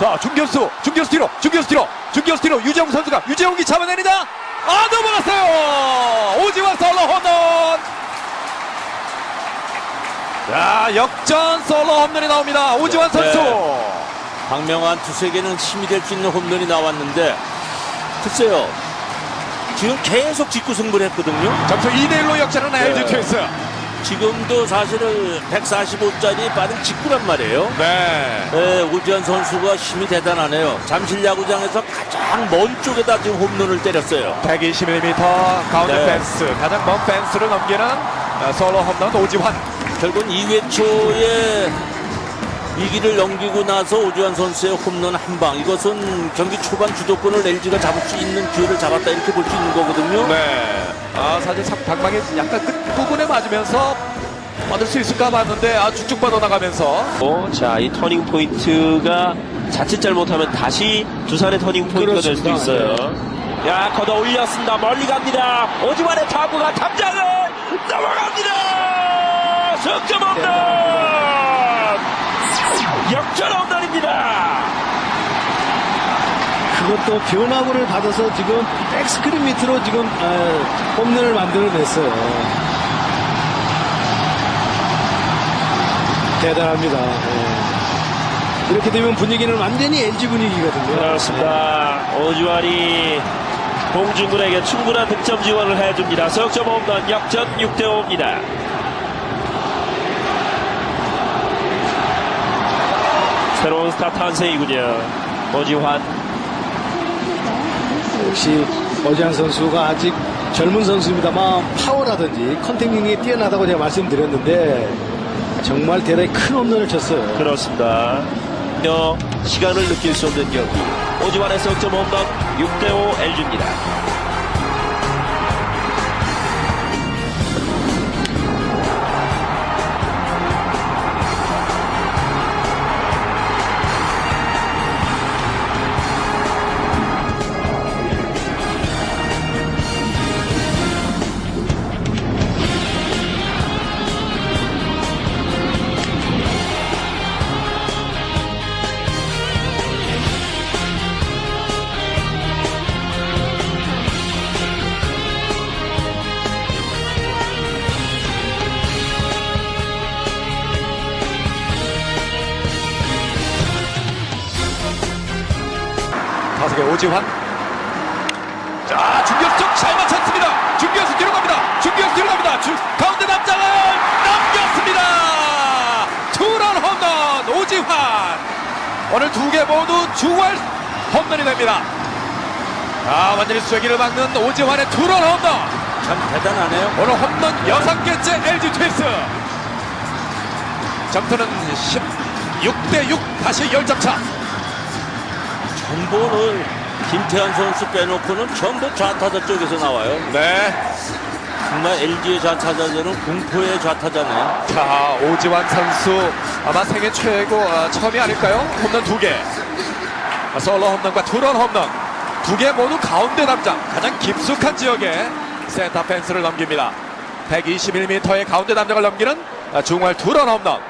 자, 중견수, 중견수 뒤로, 중견수 뒤로, 중견수 뒤로 유재웅 선수가 유재웅이 잡아냅니다. 아, 넘어갔어요. 오지환 솔로 홈런. 자, 역전 솔로 홈런이 나옵니다. 오지환 선수. 네. 박명환 투수에게는 힘이 될 수 있는 홈런이 나왔는데 글쎄요 지금 계속 직구 승부를 했거든요 점수 2대1로 역전하는 LG 트윈스. 지금도 사실은 145짜리 빠른 직구란 말이에요. 네. 네, 오지환 선수가 힘이 대단하네요. 잠실 야구장에서 가장 먼 쪽에다 지금 홈런을 때렸어요. 121m 가운데 네. 펜스. 가장 먼 펜스를 넘기는 어, 솔로 홈런 오지환. 결국은 2회 초에 위기를 넘기고 나서 오주환 선수의 홈런 한 방. 이것은 경기 초반 주도권을 LG가 잡을 수 있는 기회를 잡았다 이렇게 볼 수 있는 거거든요. 네. 아 사실 참 방망이 약간 끝 부분에 맞으면서 받을 수 있을까 봤는데 아 쭉쭉 뻗어나가면서 어, 자, 이 터닝 포인트가 자칫 잘못하면 다시 두산의 터닝 포인트가 될 수도 있어요. 야, 걷어 올렸습니다. 멀리 갑니다. 오지환의 타구가 탐장을 넘어갑니다. 석점 홈런! 역전 홈런입니다. 그것도 변화구를 받아서 지금 백스크린 밑으로 지금 에, 홈런을 만들어냈어요. 대단합니다. 예. 이렇게 되면 분위기는 완전히 LG 분위기거든요. 그렇습니다. 오지환이 봉준군에게 충분한 득점 지원을 해줍니다. 석점 홈런 역전 6대 5입니다. 새로운 스타 탄생이군요. 오지환 역시 어지한 선수가 아직 젊은 선수입니다만 파워라든지 컨택링이 뛰어나다고 제가 말씀드렸는데 정말 대단히 큰 홈런을 쳤어요. 그렇습니다. 여 시간을 느낄 수 없는 경기. 오지환의 석점 홈런 6대5 LG입니다. 타석의 오지환. 자 중견수 쪽잘 맞췄습니다. 중견수 뒤로 갑니다. 중견수 뒤로 갑니다. 주, 가운데 남장을 넘겼습니다. 투런 홈런 오지환. 오늘 두 개 모두 주월 홈런이 됩니다. 아 완전히 쐐기를 막는 오지환의 투런 홈런. 참 대단하네요. 오늘 홈런 여섯 개째 LG 트윈스. 점수는 16 대 6 다시 10점 차 전보는 김태환 선수 빼놓고는 전부 좌타자 쪽에서 나와요 네. 정말 LG의 좌타자들은 공포의 좌타자네요 자 오지환 선수 아마 생애 최고 아, 처음이 아닐까요? 홈런 두 개. 아, 솔로 홈런과 투런 홈런 두 개 모두 가운데 담장 가장 깊숙한 지역에 센터 펜스를 넘깁니다. 121m의 가운데 담장을 넘기는 아, 중월 투런 홈런.